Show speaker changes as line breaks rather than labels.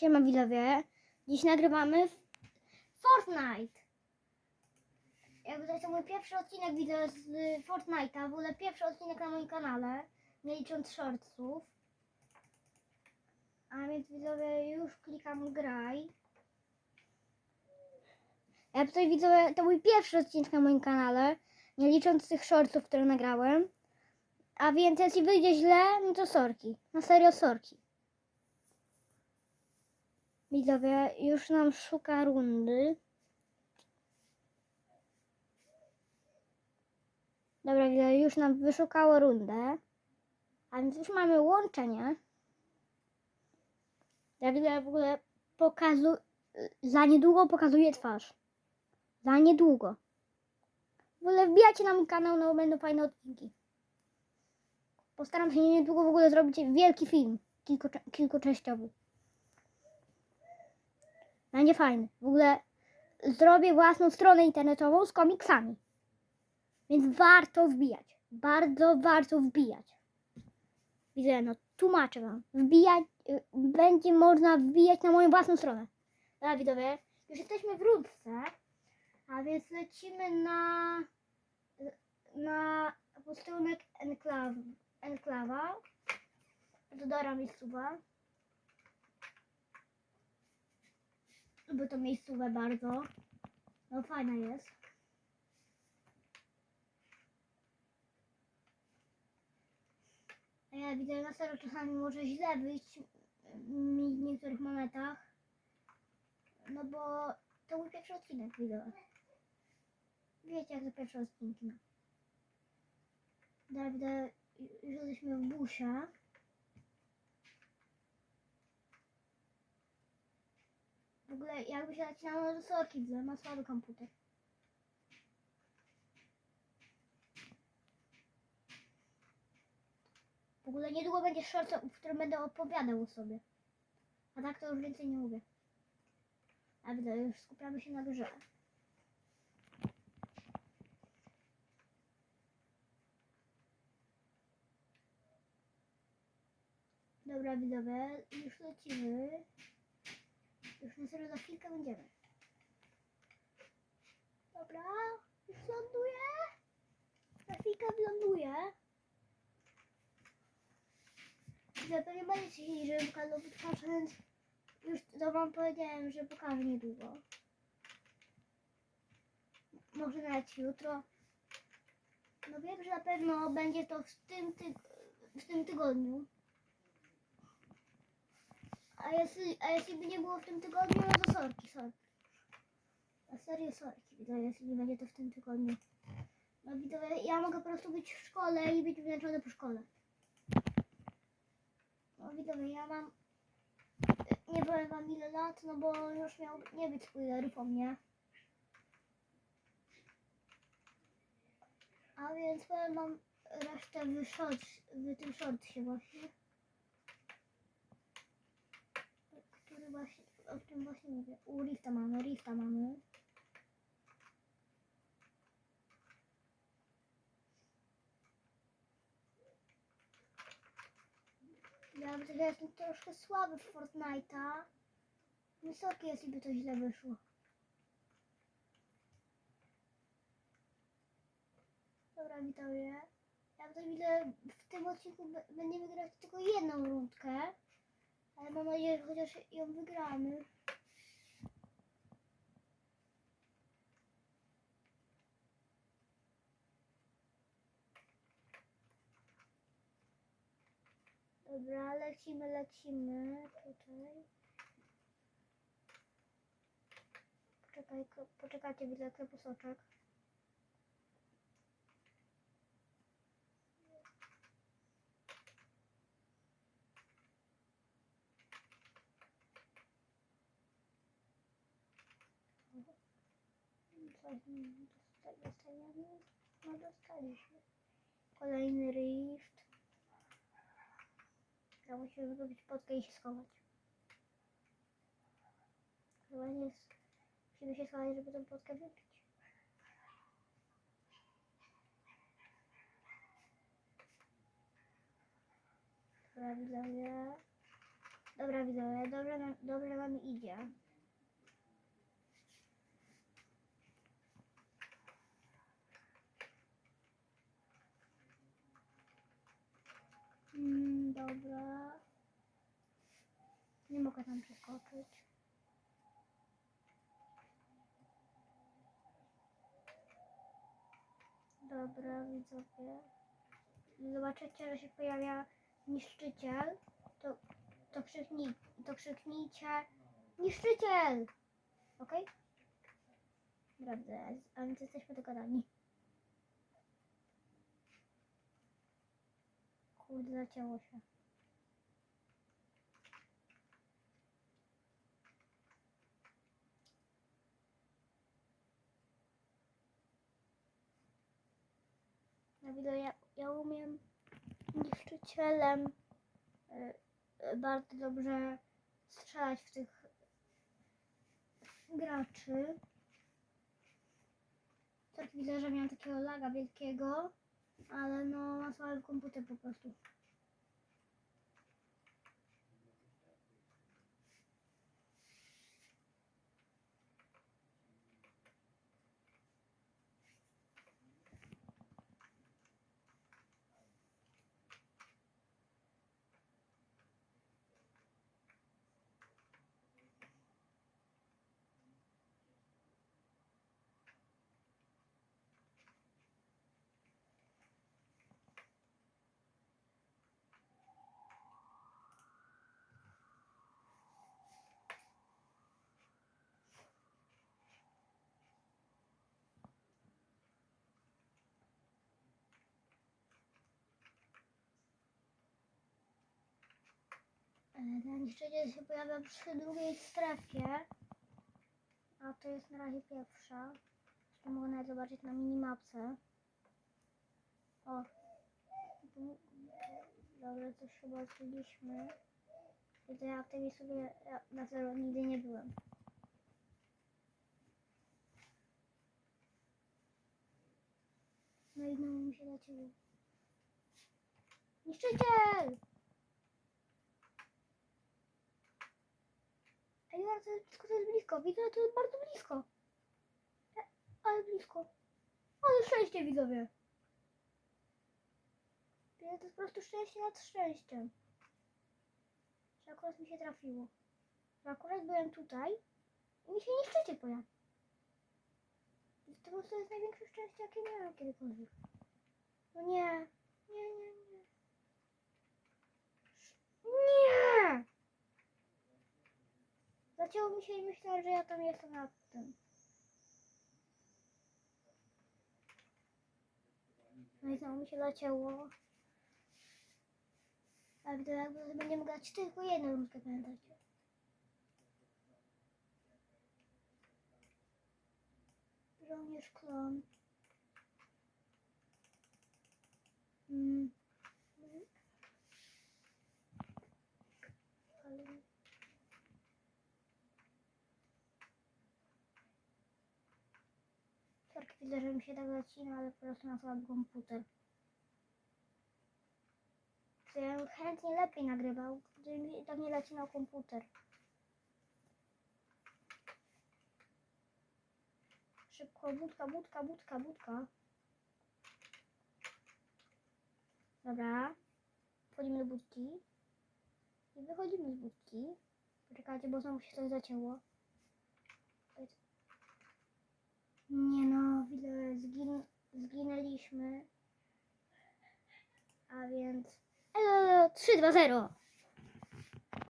Siema widzowie. Dziś nagrywamy w Fortnite. Jakby to jest mój pierwszy odcinek wideo z y, Fortnite'a, w ogóle pierwszy odcinek na moim kanale, nie licząc shortsów. A więc widzowie już klikam graj. Ja tutaj widzowie, to mój pierwszy odcinek na moim kanale, nie licząc tych shortsów, które nagrałem. A więc jeśli wyjdzie źle, no to sorki. Na serio sorki. Widzowie, już nam szuka rundy. Dobra, widzowie, już nam wyszukało rundę. A więc już mamy łączenie. Ja widzę w ogóle pokazu... Za niedługo pokazuję twarz. Za niedługo. W ogóle wbijajcie na mój kanał, no będą fajne odcinki. Postaram się niedługo w ogóle zrobić wielki film. Kilku, kilkuczęściowy. Będzie fajny. W ogóle zrobię własną stronę internetową z komiksami. Więc warto wbijać. Bardzo warto wbijać. Widzę, no tłumaczę wam. Wbijać, y, będzie można wbijać na moją własną stronę. Dobra, widzowie, już jesteśmy w Rudce, a więc lecimy na na posterunek enklaw, enklawa. Dodam miejscowa. Bo to miejscowe bardzo. No fajna jest. A ja widzę na serio czasami może źle wyjść mi w niektórych momentach. No bo to mój pierwszy odcinek wideo. Wiecie jak to pierwsze odcinki. no. Widzę, już jesteśmy w busie. Ogóle jakby się zaczynało do sorki, widzę, ma słaby komputer. W ogóle niedługo będzie short, w którym będę opowiadał o sobie. A tak to już więcej nie mówię. A widzę, już skupiamy się na grze. Dobra, widzowie, już lecimy. Już na serio za chwilkę będziemy. Dobra, już ląduję. Za chwilkę wyląduję. Widzę, pewnie będziecie chcieli, żebym pokazał więc już to wam powiedziałem, że pokażę niedługo. Może nawet jutro. No wiem, że na pewno będzie to w tym, tyg w tym tygodniu. A jeśli, a jeśli by nie było w tym tygodniu, no to sorki, sorki. A serio sorki, widzowie, jeśli nie będzie to w tym tygodniu. No widzowie, ja mogę po prostu być w szkole i być wymęczony po szkole. No widzowie, ja mam... Nie powiem wam ile lat, no bo już miał nie być spoilerów o mnie. A więc powiem wam resztę w, short, w tym shortsie właśnie. który właśnie, o którym właśnie mówię. U Rifta mamy, Rifta mamy. Ja jestem troszkę słaby w Fortnite'a. Wysoki jest, by to źle wyszło. Dobra, widzowie. Ja tutaj widzę, w tym odcinku będziemy grać tylko jedną rundkę. Ale mam nadzieję, że chociaż ją wygramy. Dobra, lecimy, lecimy tutaj. Poczekaj, poczekajcie, widzę krepusoczek. Coś mi dosta- dostajemy? No dostaliśmy. Kolejny rift. Ja musimy zrobić podkę i się schować. Chyba nie jest... Musimy się schować, żeby tą podkę wypić. Dobra, widzowie. Dobra, widzowie, dobrze dobrze nam idzie. Mm, dobra. Nie mogę tam przeskoczyć. Dobra, widzowie. Zobaczycie, że się pojawia niszczyciel. To, to, krzyknij, to krzyknijcie niszczyciel! Okej? Dobrze, a więc jesteśmy dogadani. Kurde, zacięło się. Na wideo ja, ja umiem niszczycielem y, y, bardzo dobrze strzelać w tych graczy. Tak widzę, że miałem takiego laga wielkiego, ale no mam słaby komputer po prostu. Niszczyciel się pojawia przy drugiej strefie, a to jest na razie pierwsza. Zresztą mogę nawet zobaczyć na minimapce. O, dobra, coś chyba odkryliśmy. Widzę, ja w tej sobie ja na zero nigdy nie byłem. No i znowu mi się zacięło. Niszczyciel! Ale to jest blisko, to jest blisko. Widzę, to jest bardzo blisko. Ale blisko. Ale szczęście, widzowie. To jest po prostu szczęście nad szczęściem. Że akurat mi się trafiło. Że akurat byłem tutaj i mi się niszczyciel pojawił. I To po prostu jest największe szczęście, jakie miałem kiedykolwiek. No nie. Nie, nie, nie. Nie! Zacięło mi się i myślałem, że ja tam jestem nad tym. No i znowu mi się zacięło. Tak, to jakby będziemy grać tylko jedną rundkę, pamiętajcie. Żołnierz klon. Mm. Mm. Ale... Tak, widzę, że mi się tak zacina, ale po prostu na słaby komputer. To ja bym chętnie lepiej nagrywał, gdyby mi tak nie zacinał komputer. Szybko, budka, budka, budka, budka. Dobra. Wchodzimy do budki. I wychodzimy z budki. Poczekajcie, bo znowu się coś zacięło. Nie no, widzę, zgin zginęliśmy. A więc... Elo, 3, 2, 0.